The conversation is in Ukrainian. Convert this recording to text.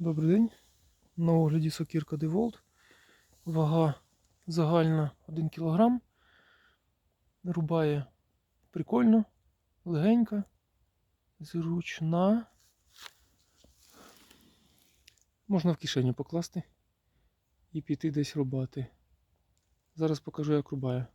Добрий день. На огляді сокірка Деволт. Вага загальна 1 кг. Рубає прикольно, легенька, зручна. Можна в кишеню покласти і піти десь рубати. Зараз покажу, як рубає.